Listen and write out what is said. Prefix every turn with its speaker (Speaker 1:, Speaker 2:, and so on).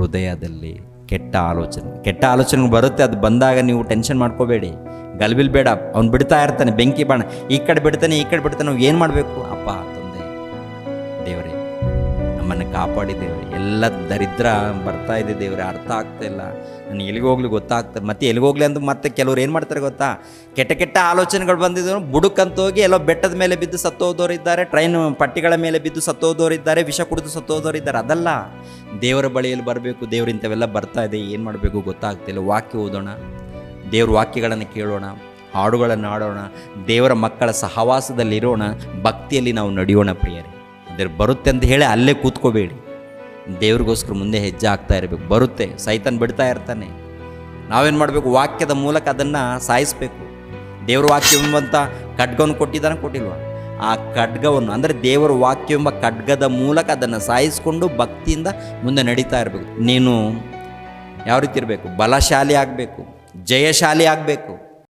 Speaker 1: ಹೃದಯದಲ್ಲಿ ಕೆಟ್ಟ ಆಲೋಚನೆ. ಕೆಟ್ಟ ಆಲೋಚನೆ ಬರುತ್ತೆ, ಅದು ಬಂದಾಗ ನೀವು ಟೆನ್ಷನ್ ಮಾಡ್ಕೋಬೇಡಿ. ಗಲ್ಬಿಲ್ ಬೇಡ, ಅವ್ನು ಬಿಡ್ತಾ ಇರ್ತಾನೆ, ಬೆಂಕಿ ಬಾಣ. ಈ ಕಡೆ ಬಿಡ್ತಾನೆ, ಈ ಕಡೆ ಬಿಡ್ತಾನೆ ನಾವು ಏನು ಮಾಡಬೇಕು? ಅಪ್ಪ, ತಂದೆ, ದೇವರೇ, ನಮ್ಮನ್ನು ಕಾಪಾಡಿ ದೇವರೇ. ಎಲ್ಲ ದರಿದ್ರ ಬರ್ತಾ ಇದೆ ದೇವರೇ, ಅರ್ಥ ಆಗ್ತಾ ಇಲ್ಲ. ನಾನು ಎಲ್ಲಿಗೆ ಹೋಗ್ಲಿ ಗೊತ್ತಾಗ್ತದೆ ಮತ್ತೆ ಎಲ್ಲಿಗೆ ಹೋಗ್ಲಿ ಮತ್ತೆ ಕೆಲವ್ರು ಏನು ಮಾಡ್ತಾರೆ ಗೊತ್ತಾ? ಕೆಟ್ಟ ಕೆಟ್ಟ ಆಲೋಚನೆಗಳು ಬಂದಿದ್ರು ಬುಡಕ್ಕಂತ ಎಲ್ಲೋ ಬೆಟ್ಟದ ಮೇಲೆ ಬಿದ್ದು ಸತ್ತೋದವ್ರು ಇದ್ದಾರೆ ಟ್ರೈನ್ ಪಟ್ಟಿಗಳ ಮೇಲೆ ಬಿದ್ದು ಸತ್ತೋದವ್ರು ಇದ್ದಾರೆ ವಿಷ ಕುಡಿದು ಸತ್ತೋದವ್ರು ಇದ್ದಾರೆ ಅದಲ್ಲ. ದೇವರ ಬಳಿಯಲ್ಲಿ ಬರಬೇಕು, ದೇವ್ರು ಇಂಥವೆಲ್ಲ ಬರ್ತಾ ಇದೆ, ಏನು ಮಾಡಬೇಕು ಗೊತ್ತಾಗ್ತಿಲ್ಲ. ವಾಕ್ಯ ಓದೋಣ, ದೇವ್ರ ವಾಕ್ಯಗಳನ್ನು ಕೇಳೋಣ, ಹಾಡುಗಳನ್ನು ಆಡೋಣ ದೇವರ ಮಕ್ಕಳ ಸಹವಾಸದಲ್ಲಿರೋಣ, ಭಕ್ತಿಯಲ್ಲಿ ನಾವು ನಡೆಯೋಣ ಪ್ರಿಯರೇ. ಅದ್ರ ಬರುತ್ತೆ ಅಂತ ಹೇಳಿ ಅಲ್ಲೇ ಕೂತ್ಕೋಬೇಡಿ. ದೇವ್ರಿಗೋಸ್ಕರ ಮುಂದೆ ಹೆಜ್ಜೆ ಆಗ್ತಾ ಇರಬೇಕು. ಬರುತ್ತೆ, ಸೈತನ್ ಬಿಡ್ತಾ ಇರ್ತಾನೆ. ನಾವೇನು ಮಾಡಬೇಕು? ವಾಕ್ಯದ ಮೂಲಕ ಅದನ್ನು ಸಾಯಿಸಬೇಕು. ದೇವ್ರ ವಾಕ್ಯ ಎಂಬಂಥ ಖಡ್ಗವನ್ನು ಕೊಟ್ಟಿದ್ದಾನೆ? ಕೊಟ್ಟಿಲ್ವ? ಆ ಖಡ್ಗವನ್ನು, ಅಂದರೆ ದೇವರ ವಾಕ್ಯ ಎಂಬ ಖಡ್ಗದ ಮೂಲಕ ಅದನ್ನು ಸಾಯಿಸಿಕೊಂಡು ಭಕ್ತಿಯಿಂದ ಮುಂದೆ ನಡೀತಾ ಇರಬೇಕು. ನೀನು ಯಾವ ರೀತಿ ಇರಬೇಕು? ಬಲಶಾಲಿ ಆಗಬೇಕು, ಜಯಶಾಲಿ ಆಗಬೇಕು.